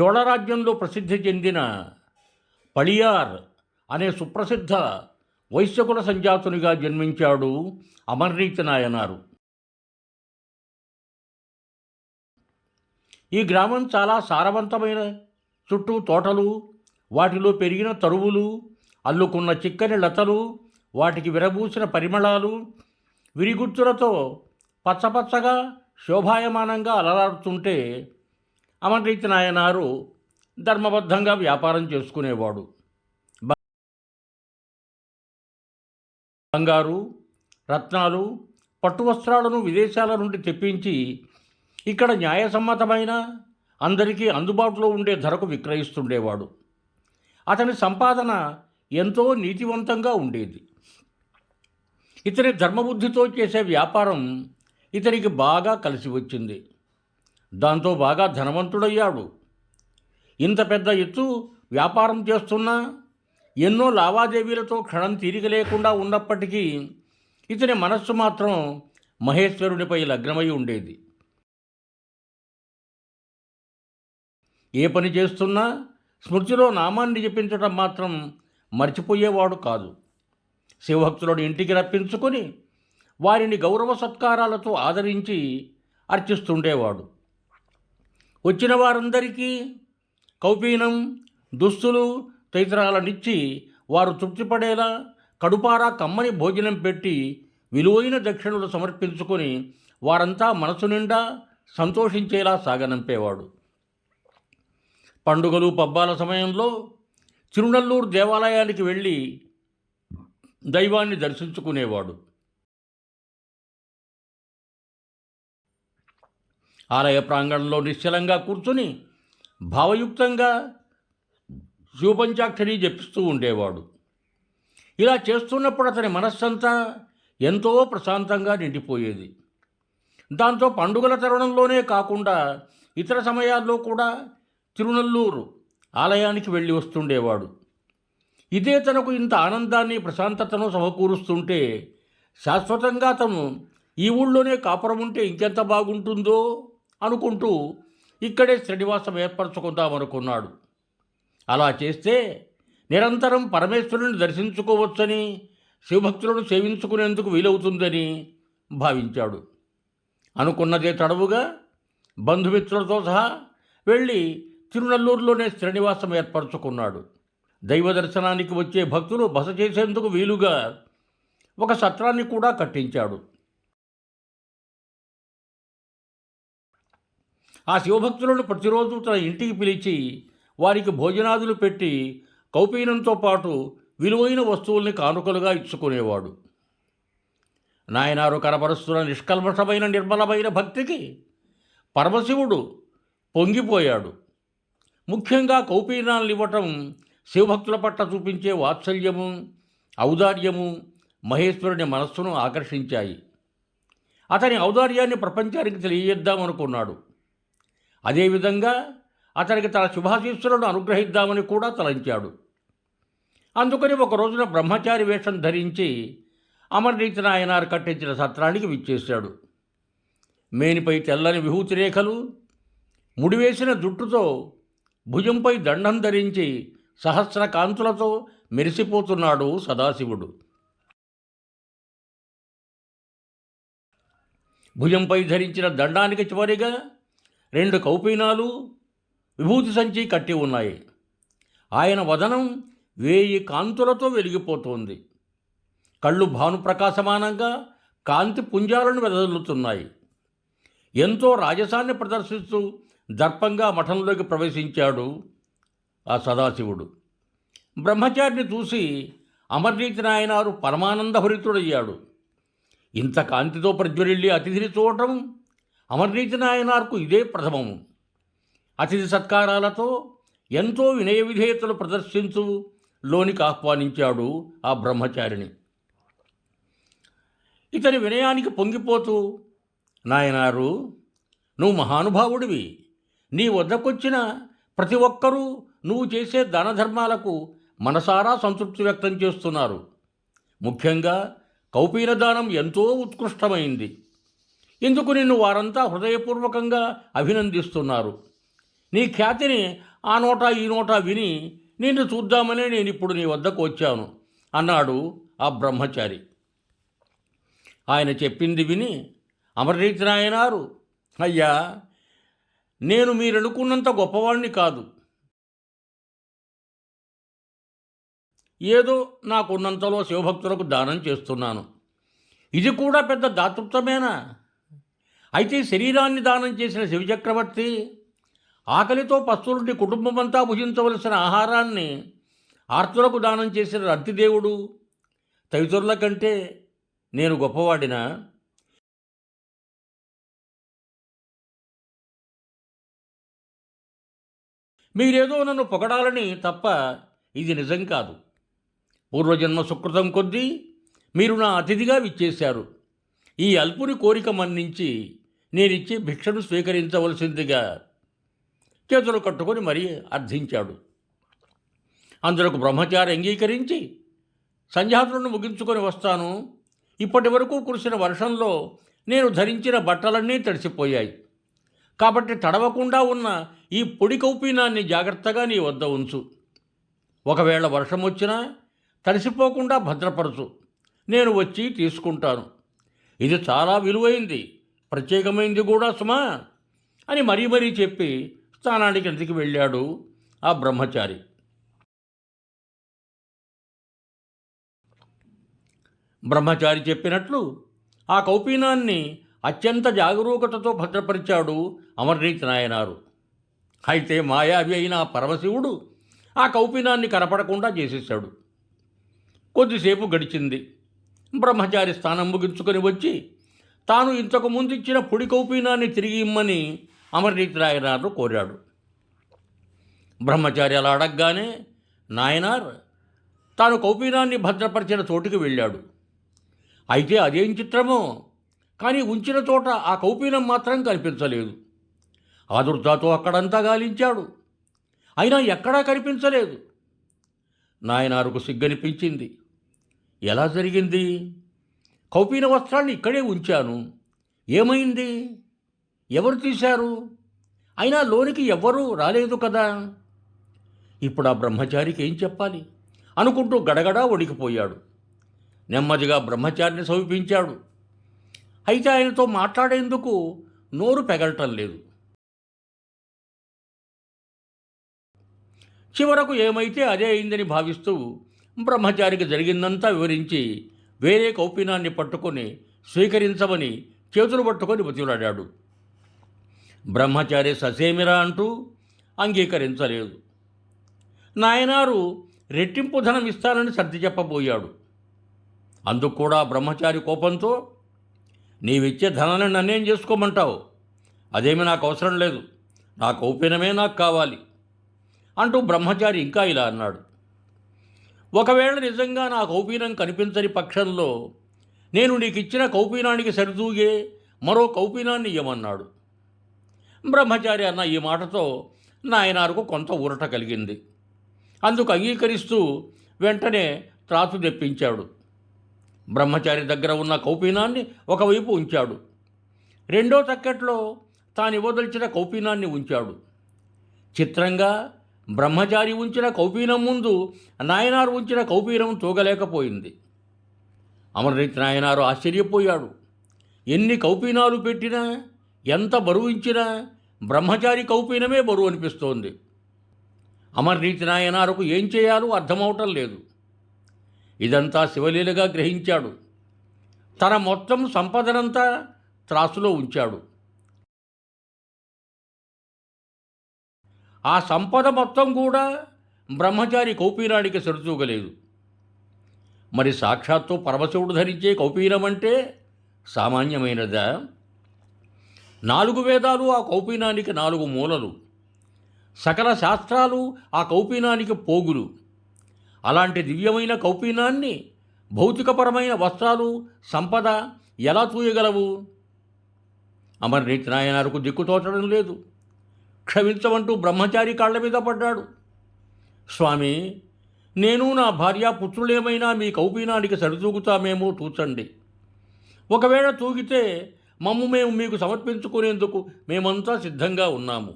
చోళరాజ్యంలో ప్రసిద్ధి చెందిన పళియార్ అనే సుప్రసిద్ధ వైశ్యకుల సంజాతునిగా జన్మించాడు అమర్నీతి నాయనారు. ఈ గ్రామం చాలా సారవంతమైన చుట్టూ తోటలు వాటిలో పెరిగిన తరువులు అల్లుకున్న చిక్కని లతలు వాటికి విరబూసిన పరిమళాలు విరిగుచ్చులతో పచ్చపచ్చగా శోభాయమానంగా అలరాడుతుంటే అమర్రీతి నాయనారు ధర్మబద్ధంగా వ్యాపారం చేసుకునేవాడు. బంగారు రత్నాలు పట్టు వస్త్రాలను విదేశాల నుండి తెప్పించి ఇక్కడ న్యాయసమ్మతమైన అందరికీ అందుబాటులో ఉండే ధరకు విక్రయిస్తుండేవాడు. అతని సంపాదన ఎంతో నీతివంతంగా ఉండేది. ఇతని ధర్మబుద్ధితో చేసే వ్యాపారం ఇతనికి బాగా కలిసి వచ్చింది. దాంతో బాగా ధనవంతుడయ్యాడు. ఇంత పెద్ద ఎత్తు వ్యాపారం చేస్తున్నా ఎన్నో లావాదేవీలతో క్షణం తీరిక లేకుండా ఉన్నప్పటికీ ఇతని మనస్సు మాత్రం మహేశ్వరునిపై లగ్నమై ఉండేది. ఏ పని చేస్తున్నా స్మృతిలో నామాన్ని జపించడం మాత్రం మర్చిపోయేవాడు కాదు. శివభక్తులను ఇంటికి రప్పించుకొని వారిని గౌరవ సత్కారాలతో ఆదరించి అర్చిస్తుండేవాడు. వచ్చిన వారందరికీ కౌపీనం దుస్తులు తదితరాలనిచ్చి వారు తృప్తిపడేలా కడుపారా కమ్మని భోజనం పెట్టి విలువైన దక్షిణలు సమర్పించుకొని వారంతా మనసు నిండా సంతోషించేలా సాగనంపేవాడు. పండుగలు పబ్బాల సమయంలో తిరునల్లూరు దేవాలయానికి వెళ్ళి దైవాన్ని దర్శించుకునేవాడు. ఆలయ ప్రాంగణంలో నిశ్చలంగా కూర్చుని భావయుక్తంగా శివపంచాక్షరి జపిస్తూ ఉండేవాడు. ఇలా చేస్తున్నప్పుడు అతని మనస్సంతా ఎంతో ప్రశాంతంగా నిండిపోయేది. దాంతో పండుగల తరుణంలోనే కాకుండా ఇతర సమయాల్లో కూడా తిరునల్లూరు ఆలయానికి వెళ్ళి వస్తుండేవాడు. ఇదే తనకు ఇంత ఆనందాన్ని ప్రశాంతతను సమకూరుస్తుంటే శాశ్వతంగా తను ఈ ఊళ్ళోనే కాపురం ఉంటే ఇంకెంత బాగుంటుందో అనుకుంటూ ఇక్కడే శ్రీనివాసం ఏర్పరచుకుందామనుకున్నాడు అలా చేస్తే నిరంతరం పరమేశ్వరుని దర్శించుకోవచ్చని శివభక్తులను సేవించుకునేందుకు వీలవుతుందని భావించాడు. అనుకున్నదే తడవుగా బంధుమిత్రులతో సహా వెళ్ళి తిరునల్లూరులోనే శ్రీనివాసం ఏర్పరచుకున్నాడు. దైవ దర్శనానికి వచ్చే భక్తులు బస చేసేందుకు వీలుగా ఒక సత్రాన్ని కూడా కట్టించాడు. ఆ శివభక్తులను ప్రతిరోజు తన ఇంటికి పిలిచి వారికి భోజనాదులు పెట్టి కౌపీనంతో పాటు విలువైన వస్తువుల్ని కానుకలుగా ఇచ్చుకునేవాడు. నాయనారు కనపరుస్తున్న నిష్కల్మషమైన నిర్మలమైన భక్తికి పరమశివుడు పొంగిపోయాడు. ముఖ్యంగా కౌపీనాలను ఇవ్వటం శివభక్తుల పట్ల చూపించే వాత్సల్యము ఔదార్యము మహేశ్వరుని మనస్సును ఆకర్షించాయి. అతని ఔదార్యాన్ని ప్రపంచానికి తెలియజేద్దామనుకున్నాడు. అదేవిధంగా అతనికి తన శుభాశీస్సులను అనుగ్రహిద్దామని కూడా తలంచాడు. అందుకని ఒక రోజున బ్రహ్మచారి వేషం ధరించి అమర్నీతి నాయనారు కట్టించిన సత్రానికి విచ్చేశాడు. మేనిపై తెల్లని విభూతి రేఖలు ముడివేసిన జుట్టుతో భుజంపై దండం ధరించి సహస్ర కాంతులతో మెరిసిపోతున్నాడు సదాశివుడు. భుజంపై ధరించిన దండానికి చివరిగా రెండు కౌపీనాలు విభూతి సంచి కట్టి ఉన్నాయి. ఆయన వదనం వేయి కాంతులతో వెలిగిపోతోంది. కళ్ళు భానుప్రకాశమానంగా కాంతి పుంజాలను వెదజల్లుతున్నాయి. ఎంతో రాజసాన్ని ప్రదర్శిస్తూ దర్పంగా మఠంలోకి ప్రవేశించాడు ఆ సదాశివుడు. బ్రహ్మచారిని చూసి అమర్నీతి నాయనారు పరమానందభరితుడయ్యాడు. ఇంత కాంతితో ప్రజ్వరిల్లి అతిథిని చూడటం అమర్నీతి నాయనార్కు ఇదే ప్రథమము అతిథి సత్కారాలతో ఎంతో వినయ విధేయతలు ప్రదర్శించు లోనికి ఆహ్వానించాడు ఆ బ్రహ్మచారిని ఇతని వినయానికి పొంగిపోతూ నాయనారు నువ్వు మహానుభావుడివి. నీ వద్దకొచ్చిన ప్రతి ఒక్కరూ నువ్వు చేసే దానధర్మాలకు మనసారా సంతృప్తి వ్యక్తం చేస్తున్నారు. ముఖ్యంగా కౌపీన దానం ఎంతో ఉత్కృష్టమైంది. ఇందుకు నిన్ను వారంతా హృదయపూర్వకంగా అభినందిస్తున్నారు? నీ ఖ్యాతిని ఆ నోట ఈ నోట విని నిన్ను చూద్దామనే నేను ఇప్పుడు నీ వద్దకు వచ్చాను అన్నాడు ఆ బ్రహ్మచారి. ఆయన చెప్పింది విని అమరరీతి నాయనారు అయ్యా నేను మీరనుకున్నంత గొప్పవాణ్ణి కాదు. ఏదో నాకున్నంతలో శివభక్తులకు దానం చేస్తున్నాను. ఇది కూడా పెద్ద దాతృత్వమేనా? అయితే శరీరాన్ని దానం చేసిన శివచక్రవర్తి ఆకలితో పస్తులుండి కుటుంబమంతా భుజించవలసిన ఆహారాన్ని ఆర్తులకు దానం చేసిన రత్తిదేవుడు తదితరుల కంటే నేను గొప్పవాడినా? మీరేదో నన్ను పొగడాలని తప్ప ఇది నిజం కాదు. పూర్వజన్మ సుకృతం కొద్దీ మీరు నా అతిథిగా విచ్చేశారు. ఈ అల్పుని కోరిక మన్నించి నేనిచ్చి భిక్షను స్వీకరించవలసిందిగా చేతులు కట్టుకొని మరీ అర్థించాడు. అందులో బ్రహ్మచారి అంగీకరించి సంధ్యాతులను ముగించుకొని వస్తాను. ఇప్పటి వరకు కురిసిన వర్షంలో నేను ధరించిన బట్టలన్నీ తడిసిపోయాయి. కాబట్టి తడవకుండా ఉన్న ఈ పొడి కౌపీనాన్ని జాగ్రత్తగా నీ వద్ద ఉంచు. ఒకవేళ వర్షం వచ్చినా తడిసిపోకుండా భద్రపరచు. నేను వచ్చి తీసుకుంటాను. ఇది చాలా విలువైంది. ప్రత్యేకమైంది కూడా సుమా అని మరీ మరీ చెప్పి స్థానానికి ఇంటికి వెళ్ళాడు ఆ బ్రహ్మచారి. బ్రహ్మచారి చెప్పినట్లు ఆ కౌపీనాన్ని అత్యంత జాగరూకతతో భద్రపరిచాడు అమర్నీత్ నాయనారు. అయితే మాయావి అయిన ఆ పరమశివుడు ఆ కౌపీనాన్ని కనపడకుండా చేసేశాడు. కొద్దిసేపు గడిచింది. బ్రహ్మచారి స్థానం ముగించుకొని వచ్చి తాను ఇంతకు ముందు ఇచ్చిన పొడి కౌపీనాన్ని తిరిగి ఇమ్మని అమరనీతి నాయనార్ను కోరాడు. బ్రహ్మచారి అలా అడగగానే నాయనార్ తాను కౌపీనాన్ని భద్రపరిచిన చోటుకి వెళ్ళాడు. అయితే అదేం చిత్రమో కానీ ఉంచిన చోట ఆ కౌపీనం మాత్రం కనిపించలేదు. ఆదుర్దాతో అక్కడంతా గాలించాడు. అయినా ఎక్కడా కనిపించలేదు. నాయనారుకు సిగ్గనిపించింది. ఎలా జరిగింది? కౌపీన వస్త్రాన్ని ఇక్కడే ఉంచాను. ఏమైంది? ఎవరు తీశారు? అయినా లోనికి ఎవ్వరూ రాలేదు కదా? ఇప్పుడు ఆ బ్రహ్మచారికి ఏం చెప్పాలి? అనుకుంటూ గడగడా వణికిపోయాడు నెమ్మదిగా బ్రహ్మచారిని సమీపించాడు. అయితే ఆయనతో మాట్లాడేందుకు నోరు పెగలటం లేదు. చివరకు ఏమైతే అదే అయిందని భావిస్తూ బ్రహ్మచారికి జరిగిందంతా వివరించి వేరే కౌపీనాన్ని పట్టుకొని స్వీకరించమని చేతులు పట్టుకొని బతిలాడాడు బ్రహ్మచారి ససేమిరా అంటూ అంగీకరించలేదు. నాయనారు రెట్టింపు ధనం ఇస్తానని సర్ది చెప్పబోయాడు. అందుకు కూడా బ్రహ్మచారి కోపంతో నీవిచ్చే ధనాన్ని నన్నేం చేసుకోమంటావు? అదేమి నాకు అవసరం లేదు. నా కౌపీనమే నాకు కావాలి. అంటూ బ్రహ్మచారి ఇంకా ఇలా అన్నాడు. ఒకవేళ నిజంగా నా కౌపీనం కనిపించని పక్షంలో నేను నీకు ఇచ్చిన కౌపీనానికి సరితూగే మరో కౌపీనాన్ని ఇవ్వమన్నాడు బ్రహ్మచారి అన్న ఈ మాటతో నాయనారుకు కొంత ఊరట కలిగింది. అందుకు అంగీకరిస్తూ వెంటనే త్రాసు తెప్పించాడు. బ్రహ్మచారి దగ్గర ఉన్న కౌపీనాన్ని ఒకవైపు ఉంచాడు. రెండో తక్కెట్లో తాను ఇవ్వదలిచిన కౌపీనాన్ని ఉంచాడు. చిత్రంగా బ్రహ్మచారి ఉంచిన కౌపీనం ముందు నాయనారు ఉంచిన కౌపీనం తూగలేకపోయింది. అమరనీతి నాయనారు ఆశ్చర్యపోయాడు. ఎన్ని కౌపీనాలు పెట్టినా ఎంత బరువు ఇచ్చినా బ్రహ్మచారి కౌపీనమే బరువు అనిపిస్తోంది. అమర్నీతి నాయనారుకు ఏం చేయాలో అర్థమవటం లేదు. ఇదంతా శివలీలగా గ్రహించాడు. తన మొత్తం సంపదనంతా త్రాసులో ఉంచాడు. ఆ సంపద మొత్తం కూడా బ్రహ్మచారి కౌపీనానికి సరిచూగలేదు. మరి సాక్షాత్తు పరమశివుడు ధరించే కౌపీనం అంటే సామాన్యమైనదా? నాలుగు వేదాలు ఆ కౌపీనానికి నాలుగు మూలలు. సకల శాస్త్రాలు ఆ కౌపీనానికి పోగులు. అలాంటి దివ్యమైన కౌపీనాన్ని భౌతికపరమైన వస్త్రాలు సంపద ఎలా తూయగలవు అమర్నీతి నాయనారుకు దిక్కుతోచడం లేదు. క్షమించమంటూ బ్రహ్మచారి కాళ్ళ మీద పడ్డాడు. స్వామి నేను నా భార్య పుత్రులేమైనా మీ కౌపీనానికి సరితూగుతామేమో తూచండి ఒకవేళ తూగితే మమ్ము మేము మీకు సమర్పించుకునేందుకు మేమంతా సిద్ధంగా ఉన్నాము.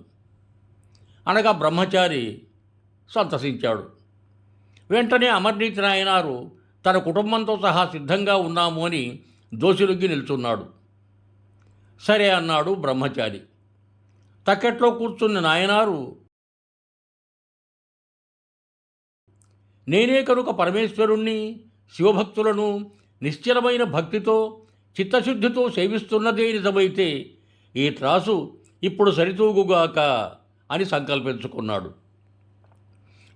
అనగా బ్రహ్మచారి సంతసించాడు. వెంటనే అమర్నీతి నాయనారు తన కుటుంబంతో సహా సిద్ధంగా ఉన్నాము అని దోషిలుగ్గి నిల్చున్నాడు. సరే అన్నాడు బ్రహ్మచారి. తక్కెట్లో కూర్చున్న నాయనారు నేనే కనుక పరమేశ్వరుణ్ణి శివభక్తులను నిశ్చలమైన భక్తితో చిత్తశుద్ధితో సేవిస్తున్నదే నిజమైతే ఈ త్రాసు ఇప్పుడు సరితూగుగాక అని సంకల్పించుకున్నాడు.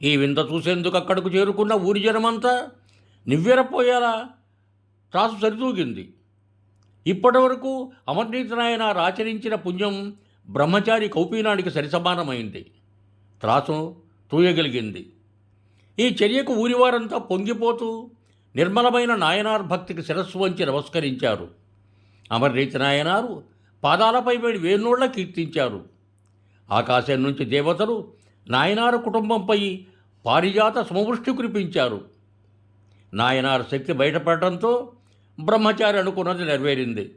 ఈ వింత చూసేందుకు అక్కడకు చేరుకున్న ఊరి జనమంతా నివ్వెరపోయేలా త్రాసు సరితూగింది. ఇప్పటివరకు అమర్నీతి నాయన ఆచరించిన పుణ్యం బ్రహ్మచారి కౌపీనానికి సరిసమానమైంది. త్రాసం తూయగలిగింది. ఈ చర్యకు ఊరివారంతా పొంగిపోతూ నిర్మలమైన నాయనార్ భక్తికి శిరస్సు వంచి నమస్కరించారు. అమర్రీతి నాయనారు పాదాలపై వేడి వేణోళ్ళ కీర్తించారు. ఆకాశం నుంచి దేవతలు నాయనారు కుటుంబంపై పారిజాత సమవృష్టి కురిపించారు. నాయనారు శక్తి బయటపడటంతో బ్రహ్మచారి అనుకున్నది నెరవేరింది.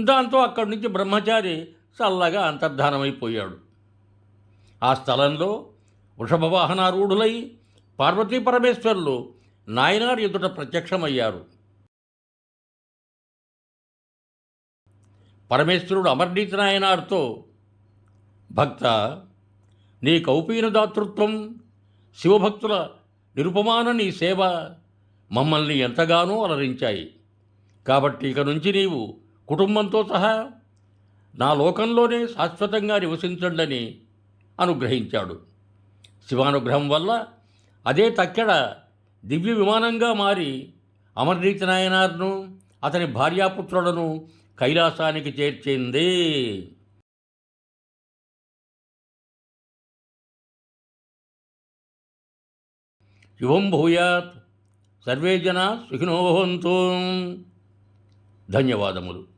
దాంతో అక్కడి నుంచి బ్రహ్మచారి చల్లగా అంతర్ధానమైపోయాడు. ఆ స్థలంలో వృషభవాహనారూఢులై పార్వతీ పరమేశ్వరులు నాయనార్ ఎదుట ప్రత్యక్షమయ్యారు. పరమేశ్వరుడు అమర్నీతి నాయనార్తో భక్త నీ కౌపీన దాతృత్వం శివభక్తుల నిరుపమాన నీ సేవ మమ్మల్ని ఎంతగానో అలరించాయి. కాబట్టి ఇక నుంచి నీవు కుటుంబంతో సహా నా లోకంలోనే శాశ్వతంగా నివసించండని అనుగ్రహించాడు. శివానుగ్రహం వల్ల అదే తక్కెడ దివ్య విమానంగా మారి అమర్నీతి నాయనార్ను అతని భార్యాపుత్రులను కైలాసానికి చేర్చింది. శుభం భూయాత్. సర్వే జన సుఖినోభవంతు ధన్యవాదములు.